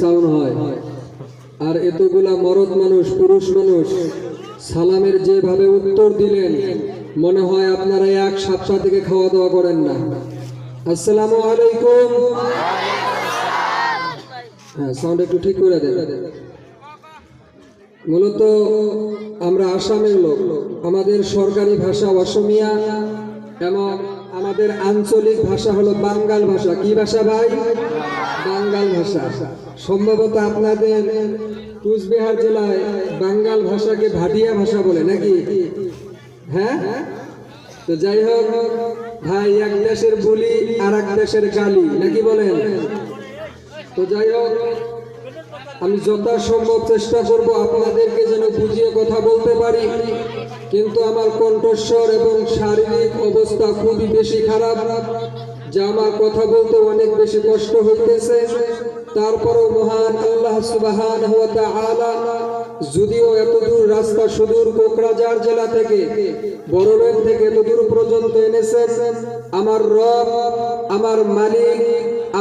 Sound হয়। আর এতগুলা মরদ মানুষ, পুরুষ মানুষ সালামের যেভাবে উত্তর দিলেন, মনে হয় আপনারা এক সপ্তাহ থেকে খাওয়া দাওয়া করেন না। আসসালামু আলাইকুম। হ্যাঁ সাউন্ড একটু ঠিক করে দেন। মূলত আমরা আসামের লোক, আমাদের সরকারি ভাষা অসমিয়া এবং আমাদের আঞ্চলিক ভাষা হলো বাঙ্গাল ভাষা। কি ভাষা ভাই? বাঙ্গাল ভাষা। সম্ভবত আপনাদের কুচবিহার জেলায় বাঙ্গাল ভাষাকে ভাটিয়া ভাষা বলে, নাকি? হ্যাঁ? তো যাই হোক, ভাই, এক দেশের বলি আর এক দেশের গালি, নাকি বলেন? তো যাই হোক, আমি যথাসম্ভব চেষ্টা করব আপনাদেরকে যেন বুঝিয়ে কথা বলতে পারি। কিন্তু আমার কণ্ঠস্বর এবং শারীরিক অবস্থা খুবই বেশি খারাপ, যা আমার কথা বলতে অনেক বেশি কষ্ট হইতেছে। তারপরও মহান আল্লাহ সুবাহান যদিও এত দূর রাস্তা সুদূর কোকরাঝাড় জেলা থেকে বড়লোক থেকে এত দূর পর্যন্ত এনেছে আমার রব, আমার মালিক,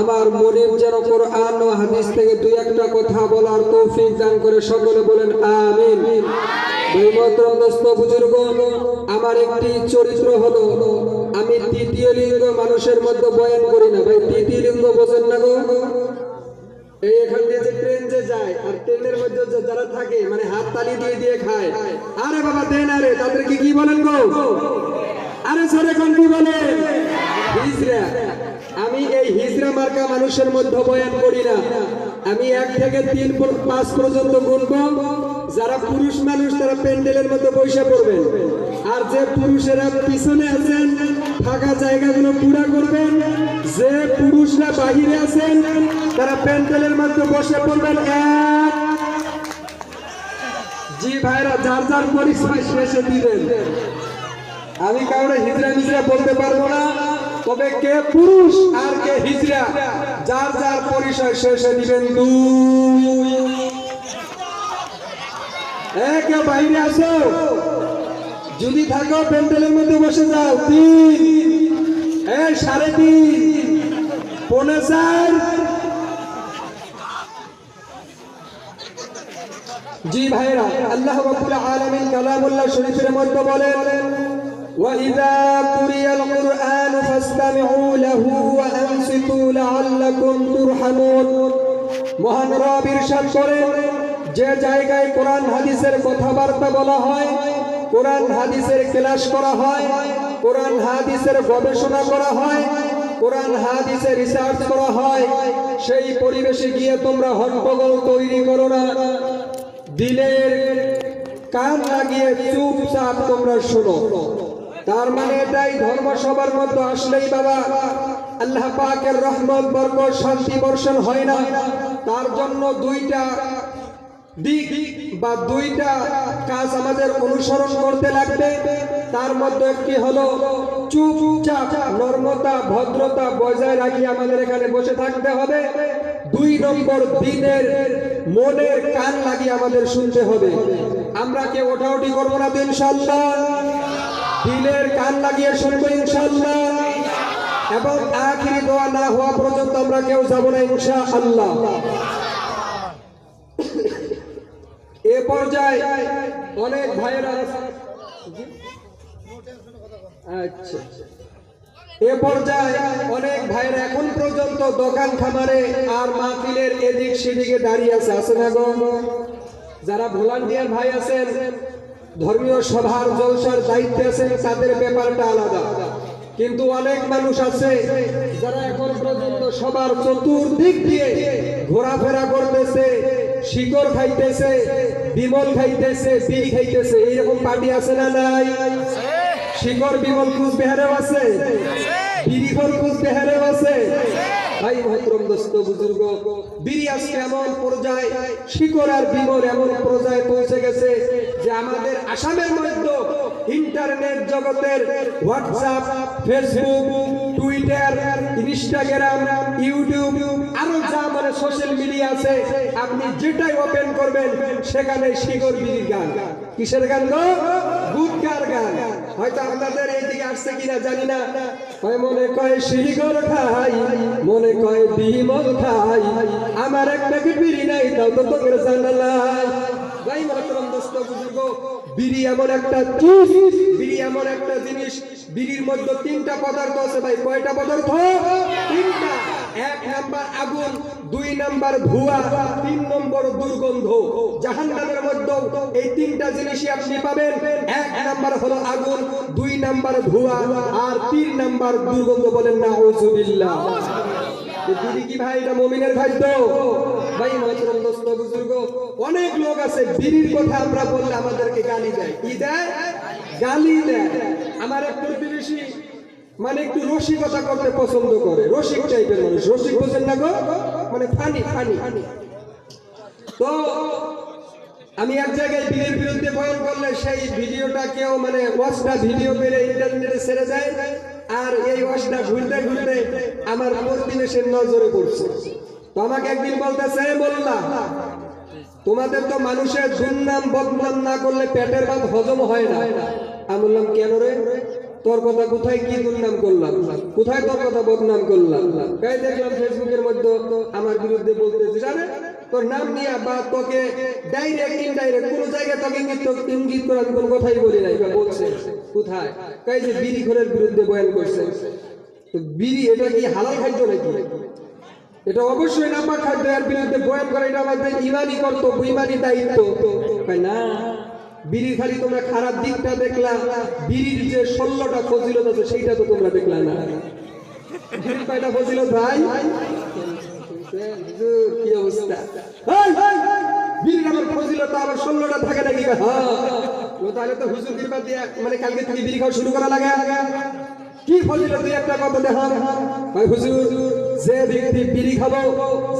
আমার মনিব যেন কোরআন ও হাদিস থেকে দুই একটা কথা বলার তৌফিক দান করে সকলে বলেন, আমিন। বুজুর্গ আমার চরিত্র হলো, আমি এই মানে হাত তালি দিয়ে খায়। কি বলেন গো? আরে স্যার, এখন হিজরা। আমি এই হিজরা মার্কা মানুষের মধ্যে বয়ান করি না। আমি এক থেকে তিন পাঁচ পর্যন্ত গুনব। যারা পুরুষ মানুষ, তারা প্যান্ডেলের মধ্যে বসে পড়বেন। আর যে পুরুষেরা পিছনে আছেন, ফাঁকা জায়গাগুলো পুরা করবেন। যে পুরুষরা বাহিরে আছেন, তারা প্যান্ডেলের মধ্যে বসে পড়বেন। এক। জি ভাইরা, যার যার পরিচয় শেষে দিবেন। আমি কাউরে হিজরা মিজরা বলতে পারব না, তবে কে পুরুষ আর কে হিজরা যার যার পরিচয় শেষে দিবেন। দুই। কেউ বাইরে আসো যদি থাকো প্যান্ডেলের মধ্যে বসে যাও তিন এ সাড়ে তিন পৌনে চার জি ভাইরা আল্লাহ রাব্বুল আলামিন কালামুল্লাহ শরীফের মধ্যে বলেন وَإِذَا قُرِئَ الْقُرْآنُ فَاسْتَمِعُوا لَهُ وَأَنصِتُوا لَعَلَّكُمْ تُرْحَمُونَ মহান রব ইরশাদ করেন যে জায়গায় কোরআন হাদিসের কথাবার্তা বলা হয়, কোরআন হাদিসের ক্লাস করা হয়, কোরআন হাদিসের গবেষণা করা হয়, কোরআন হাদিসের রিসার্চ করা হয়, সেই পরিবেশে গিয়ে তোমরা হট্টগোল তৈরি করো না। দিলের কান লাগিয়ে চুপচাপ তোমরা শোনো। তার মানে এটাই ধর্ম সবার মধ্যে আসলেই বাবা, আল্লাহ পাকের রহমত, বরকত, শান্তি বর্ষণ হয় না। তার জন্য দুইটা দিক বা দুইটা কাজ আমাদের অনুসরণ করতে লাগবে। তার মধ্যে একটি হলো চুপচাপ নর্মতা, ভদ্রতা বজায় রাখি আমাদের এখানে বসে থাকতে হবে। দুই নম্বর দিনের মনের কান লাগিয়ে আমাদের শুনতে হবে। আমরা কেউ ওঠাউঠি করব না তো ইনশাল্লাহ দিলের কান লাগিয়ে শুনব ইনশাল্লাহ এবং আখিরি দোয়া না হওয়া পর্যন্ত আমরা কেউ যাব না ইনশা আল্লাহ এ পর্যায়ে অনেক ভাইয়েরা আচ্ছা। এ পর্যায়ে অনেক এখন পর্যন্ত দোকান খামারে আর মাহফিলের এদিক সেদিকে দাঁড়িয়ে আছে। যারা ভলান্টিয়ার ভাই আছেন, ধর্মীয় সভার জলসার দায়িত্বে আছেন, তাদের ব্যাপারটা আলাদা। কিন্তু অনেক মানুষ আছে যারা এখন পর্যন্ত সবার চতুর্দিক দিয়ে ঘোরাফেরা করতেছে শিকড় খাইতেছে, বিমল খাইতেছে, বিড়ি খাইতেছে। এইরকম পার্টি আছে না নাই? শিকড়, বিমল কুচবিহারেও আছে? আছে? ভাই দোস্ত, বুজুর্গ, বিড়ি আজকে এমন পর্যায়ে আর বিমল এমন পর্যায়ে পৌঁছে গেছে যে আমাদের আসামের মধ্যে ইন্টারনেট জগতের WhatsApp, Facebook, Twitter, Instagram, YouTube, আরও যা মানে সোশ্যাল মিডিয়া আছে, আপনি যেটাই ওপেন করবেন, সেখানে শিকড় বিড়ির গান। কিসের গান গো? গুটকার গান। হয়তো আপনাদের এইদিকে আসছে কিনা জানি না। মনে কয় শিকড় খাই, মনে কয় বিমল খাই। আমার এক প্যাকেট বিড়ি নাই, তাও তো তোকে জানালাই ভাই মাতরম দোস্ত বুজুর্গ। বিড়ি এমন একটা জিনিস বিড়ি এমন একটা জিনিস, বিড়ির মধ্যে তিনটা পদার্থ আছে ভাই। কয়টা পদার্থ? তিনটা। এক নাম্বার আগুন, দুই নাম্বার ধোঁয়া তিন নম্বর দুর্গন্ধ। জাহান্নামের মধ্যে এই তিনটা জিনিসই আপনি পাবেন। এক নাম্বার হলো আগুন, দুই নাম্বার ধোঁয়া আর তিন নাম্বার দুর্গন্ধ বলেন না ওজুবিল্লাহ অনেক লোক আছে কথা আমরা বললে আমাদেরকে গালি দেয়। কি দেয়? গালি দেয়। আমার মানে একটু রসিকতা করতে পছন্দ করে। রসিক টাইপের মানুষ। রসিক বোঝেন না গো? মানে ফানি ফানি তো, আমি এক জায়গায় বিলের বিরুদ্ধে বয়ান করলে সেই ভিডিওটা কেউ মানে ওয়াচটা ভিডিও পেলে ইন্টারনেটে ছেড়ে যায় আর এই ওয়াচটা ঘুরতে ঘুরতে আমার প্রতিবেশের নজরে পড়ছে। তো আমাকে একদিন বলতেছে বললাম তোমাদের তো মানুষের দুর্নাম বদনাম না করলে পেটের ভাত হজম হয় না। আমি বললাম, কেন রে? তোর কথা কোথায় কি দুর্নাম করলাম? কোথায় তোর কথা বদনাম করলাম? দেখলাম ফেসবুকের মধ্যে আমার বিরুদ্ধে বলতেছে, জানে? তোর নাম নিয়ে বা তোকে ডাইরেক্ট ইনডাইরেক্ট কোন জায়গায় তোকে ইঙ্গিত ইঙ্গিত করে আমি কোনো কথাই বলি নাই, বা বলছে, কোথায়? তাই যে বিড়ি ঘরের বিরুদ্ধে বয়ান করছে। বিড়ি এটা কি হালাল খাদ্য নাকি? এটা অবশ্যই নাপাক খাদ্য, এর বিরুদ্ধে বয়ান করা এটা আমাদের ইমানই কর্তব্য ইমানই দায়িত্ব। তাই না? বিড়ির খালি তোমরা খারাপ দিকটা দেখলা, বিড়ির যে ষোলোটা ফজিলত আছে, সেইটা তো তোমরা দেখলা না। বিড়ির কয়টা ফজিলত ভাই? কি অবস্থা? এই, এই, ফজিলত আবার ষোলোটা থাকে নাকি? হ্যাঁ। তাহলে তো হুজুর কৃপা দিয়ে মানে কালকে থেকে বিড়ি খাওয়া শুরু করা লাগে? কি ফজিলত দুই একটা কথা দেখান? ভাই হুজুর যে ব্যক্তি বিড়ি খাব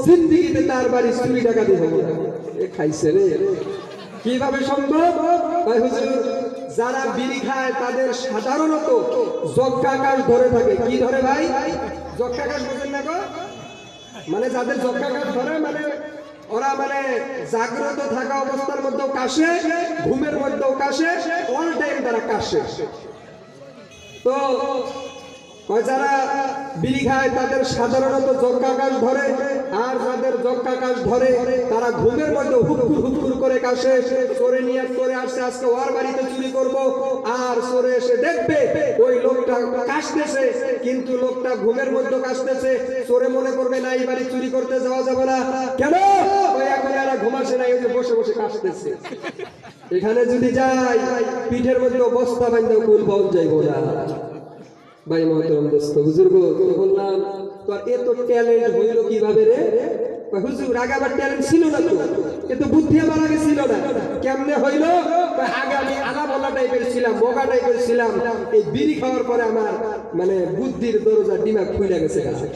জিন্দিগিতে তার বাড়ি চুরি ডাকাতি হবে এ খাইছে রে। কীভাবে সম্ভব? ভাই হুজুর যারা বিড়ি খায় তাদের সাধারণত জক্কাকাশ ধরে থাকে। কি ধরে ভাই? জক্কাকাশ বোঝেন না গো? মানে যাদের যক্ষাঘাত ধরে মানে ওরা মানে জাগ্রত থাকা অবস্থার মধ্যেও কাশে, ঘুমের মধ্যেও কাশে অল টাইম তারা কাশে। তো ওই যারা বিড়ি খায়, তাদের সাধারণত জক্কাকাশ ধরে, আর যাদের জক্কাকাশ ধরে, তারা ঘুমের মধ্যে হুকুর হুকুর করে কাশে। চোরে নিয়ে করে আসছে, আজকে ওর বাড়িতে চুরি করব। আর চোরে এসে দেখবে, ওই লোকটা কাশতেছে, কিন্তু লোকটা ঘুমের মধ্যে কাশতেছে। চোরে মনে করবে, না, এই বাড়ি চুরি করতে যাওয়া যাবে না। কেন? ওই এখন এরা ঘুমাসে না, এই বসে বসে কাশতেছে। এখানে যদি যাই, পিঠের মধ্যে বস্তা বান্ধব কুল পাওয়া যাইব না। ভাই মহতরম দোস্ত বুজুর্গ তো বললাম তোর এত ট্যালেন্ট হইল কীভাবে রে? হুজুর, আগে আবার ট্যালেন্ট ছিল না তো এত বুদ্ধি আমার আগে ছিল না। কেমনে হইল? আগে আমি আলা বলা টাইপের ছিলাম বগা টাইপের ছিলাম, এই বিড়ি খাওয়ার পরে আমার মানে বুদ্ধির দরজা ডিমাগ খুলে গেছে কাছে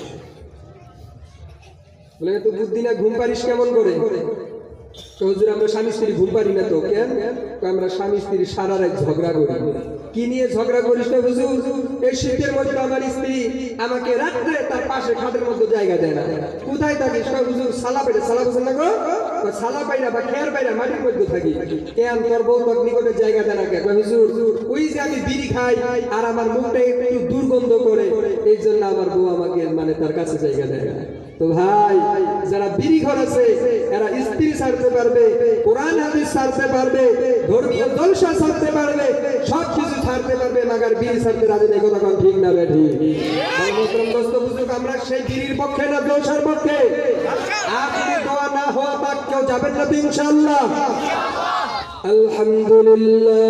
বলে তো বুদ্ধি না, ঘুম পারিস কেমন করে? হুজুর, আমরা স্বামী স্ত্রী ঘুম পারি না তো, কেন? আমরা স্বামী স্ত্রী সারা রাত ঝগড়া করি। কি নিয়ে ঝগড়া করিস না হুজুর? এই শীতের মধ্যে আমার স্ত্রী আমাকে রাত্রে তার পাশে খাটের মধ্যে জায়গা দেয় না। কোথায় থাকিস হুজুর? সালা পেটে সালা না গো। সালা পাইরা বা খেয়ার পাইরা মাটির মধ্যে থাকি। কেন তোর তোর নিকটে জায়গা দেয় না কে? কয়, হুজুর ওই যে আমি বিড়ি খাই আর আমার মুখটা একটু দুর্গন্ধ করে এই জন্য আমার বউ আমাকে মানে তার কাছে জায়গা দেয় না। তো ভাই, যারা বিড়ি ঘর আছে এরা স্ত্রী ছাড়তে পারবে, কোরআন, হাদিস ছাড়তে পারবে, ধর্মীয় জলসা ছাড়তে পারবে, সব কিছু ছাড়তে পারবে, মাগার বিড়ি ছাড়তে রাজি নেই, কথা ঠিক না দোস্ত বুঝুক আমরা সেই বিড়ির পক্ষে না, জলসার পক্ষে? আপনি দোয়া না হওয়া পাক কেউ যাবেন না তো আলহামদুলিল্লাহ।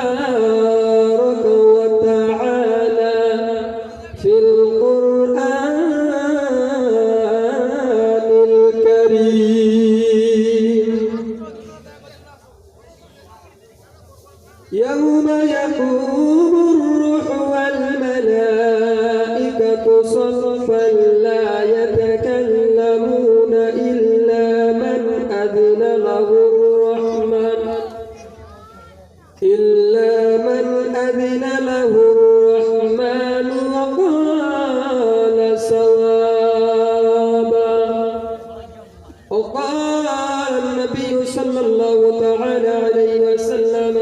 Oh. قال النبي صلى الله تعالى عليه وسلم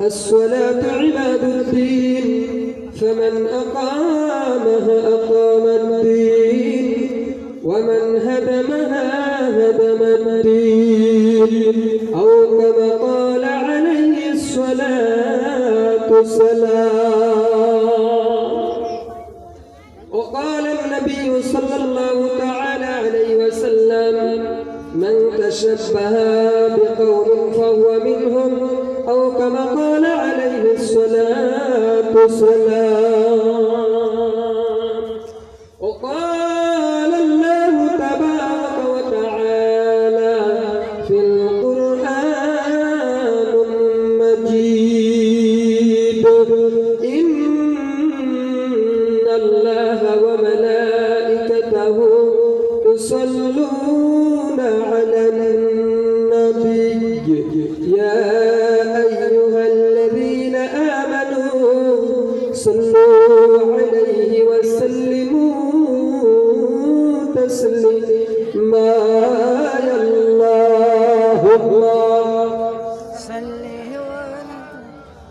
الصلاة عباد الدين فمن أقامها أقام الدين ومن هدمها هدم الدين. أو كما قال عليه الصلاة والسلام شبها بقوم فهو منهم أو كما قال عليه الصلاة والسلام.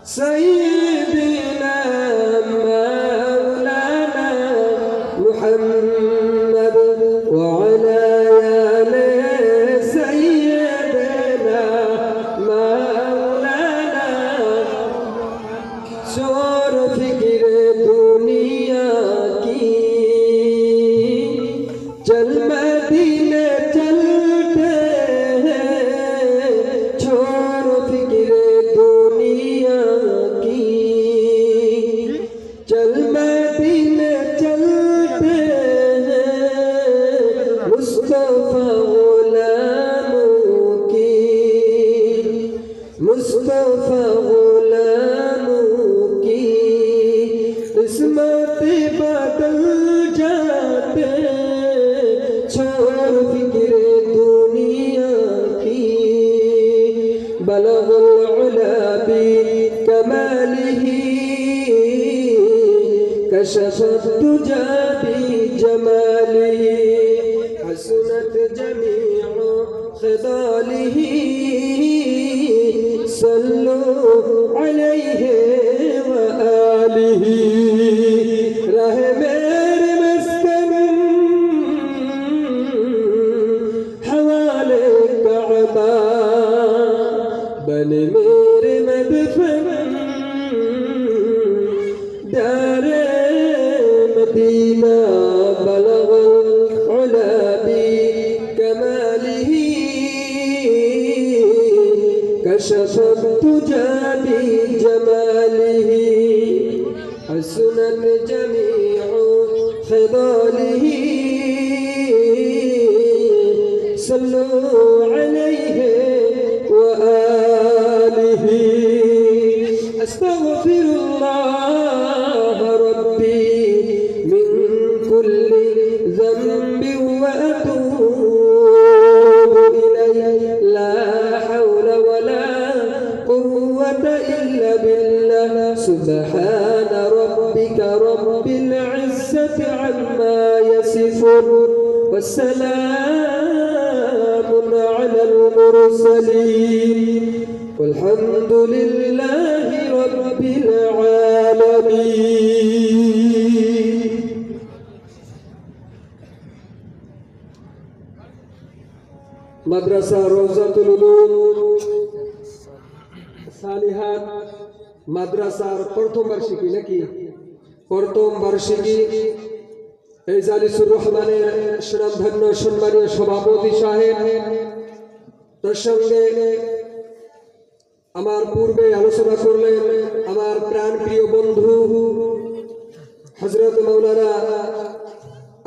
在。Oh. Amen. মাদ্রাসা রোজাতুল সালিহাত মাদ্রাসার প্রথম বার্ষিকী নাকি? প্রথম বার্ষিকী। এই জালিসুর রহমানের সুনামধন্য সম্মানীয় সভাপতি সাহেব, তার সঙ্গে আমার পূর্বে আলোচনা করলেন আমার প্রাণ প্রিয় বন্ধু হজরত মৌলানা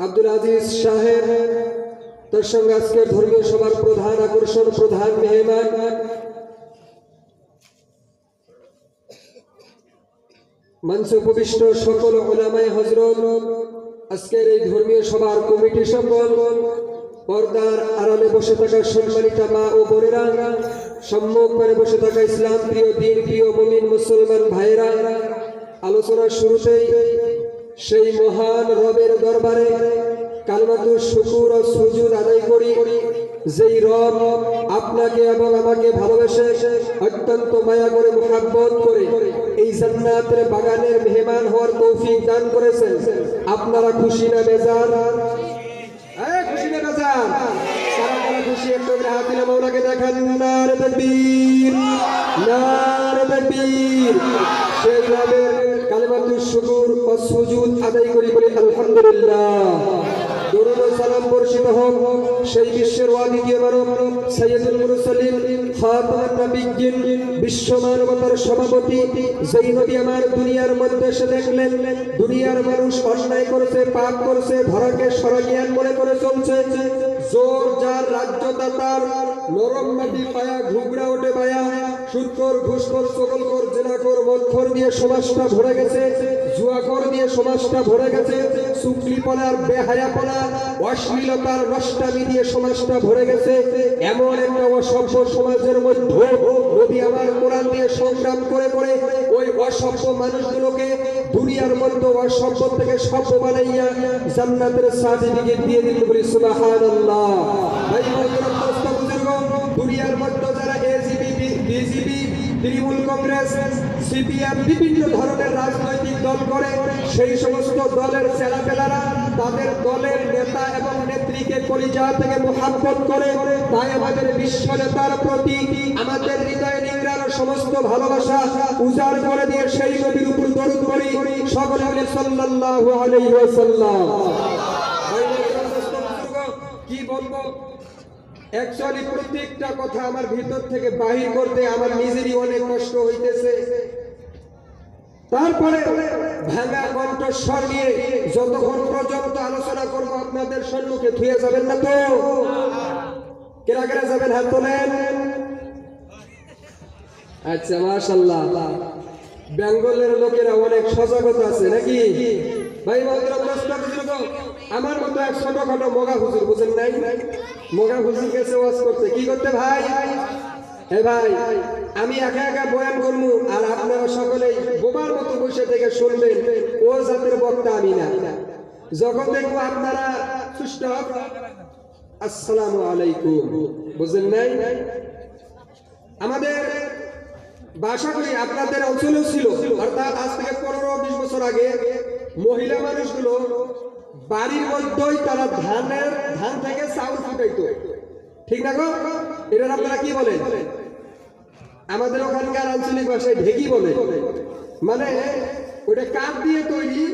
আব্দুল আজিজ সাহেব। তার সঙ্গে আজকের ধর্মীয় সভার প্রধান আকর্ষণ, প্রধান মেহমান। মঞ্চ উপবিষ্ট সকল ওলামায় হজরত, আজকের এই ধর্মীয় সভার কমিটি সকল, পর্দার আড়ালে বসে থাকা সম্মানিতা মা ও বোনেরা, সম্মুখ করে বসে থাকা ইসলাম প্রিয় দিন, প্রিয় মমিন মুসলমান ভাইরা আলোচনার শুরুতেই সেই মহান রবের দরবারে কালমাতু শুকুর ও সুজুদ আদায় করি। যেই রব আপনাকে এবং আমাকে ভালোবেসে অত্যন্ত মায়া করে মোহাব্বত করে এই জান্নাতের বাগানের মেহমান হওয়ার তৌফিক দান করেছেন। আপনারা খুশি না বেজার? হ্যাঁ খুশি না বেজার? শুকুর করি আলহামদুলিল্লাহ। বর্ষিত হোক, সেই বিশ্বের ওয়াদিকে মানব সৈয়দুল মুরসালিন খাতামুন নবিয়্যিন, বিশ্ব মানবতার সভাপতি, যেই নবী আমার দুনিয়ার মধ্যে এসে দেখলেন, দুনিয়ার মানুষ অন্যায় করছে, পাপ করছে, ধরাকে সরজ্ঞান মনে করে চলছে, জোর যার রাজ্যতা তার, নরম মাটি পায়া ঘুগড়া ওঠে পায়া। সুৎকর ঘুষকর সকলকর জেনাকর মক্ষর দিয়ে সমাজটা ভরে গেছে জুয়াকর দিয়ে সমাজটা ভরে গেছে, সুকলিপনার বেহায়াপনা অশ্লীলতার নষ্টামি দিয়ে সমাজটা ভরে গেছে। এমন একটা অসভ্য সমাজের মধ্যে নবী আমার কোরআন দিয়ে সংগ্রাম করে করে ওই অসভ্য মানুষগুলোকে দুনিয়ার মধ্যে অসভ্য থেকে সভ্য বানাইয়া জান্নাতের সার্টিফিকেট দিয়ে দিতে বলি বুজুর্গ, দুনিয়ার মধ্যে তৃণমূল কংগ্রেস সিপিএম বিভিন্ন ধরনের রাজনৈতিক দল করে সেই সমস্ত দলের ছেলাপেলারা তাদের দলের নেতা এবং নেত্রীকে কলিজা থেকে মোহাব্বত করে তাই আমাদের বিশ্ব নেতার প্রতি আমাদের হৃদয়ে নিংড়ানো সমস্ত ভালোবাসা উজাড় করে দিয়ে সেই নবীর উপর দরুদ করি সকলে মিলে সাল্লাল্লাহু আলাইহি কি বলব অ্যাকচুয়ালি প্রত্যেকটা কথা আমার ভিতর থেকে বাহির করতে আমার নিজেরই অনেক কষ্ট হইতেছে। তারপরে ভাঙা কণ্ঠস্বর নিয়ে যতক্ষণ পর্যন্ত আলোচনা করব, আপনাদের সম্মুখে ধুয়ে যাবেন না তো? কেরা কেরা যাবেন হাত তোলেন? আচ্ছা মাশাল্লাহ বেঙ্গলের লোকেরা অনেক সজাগতা আছে নাকি? ভাই বন্ধুরা আমার মতো এক ছোটখাটো মগা হুজুর বুঝেন নাই? মগা হুজুর গেছে ওয়াজ করতে। কি করতে ভাই? হে ভাই, আমি একা একা বয়ান করব আর আপনারা সকলেই বোমার মতো বসে থেকে শুনবেন, ও জাতের বক্তা আমি না। যখন দেখব আপনারা সুস্থ আসসালামু আলাইকুম। বুঝলেন নাই? আমাদের বাসা করি আপনাদের অঞ্চলেও ছিল, অর্থাৎ আজ থেকে পনেরো বিশ বছর আগে মহিলা মানুষগুলো বাড়ির মধ্যেই তারা ধানের, ধান থেকে চাউল ফুটাইতো ঠিক না গো? এটা আপনারা কি বলেন? আমাদের ওখানকার আঞ্চলিক ভাষায় ঢেকি বলে। মানে ওটা কাঠ দিয়ে তৈরি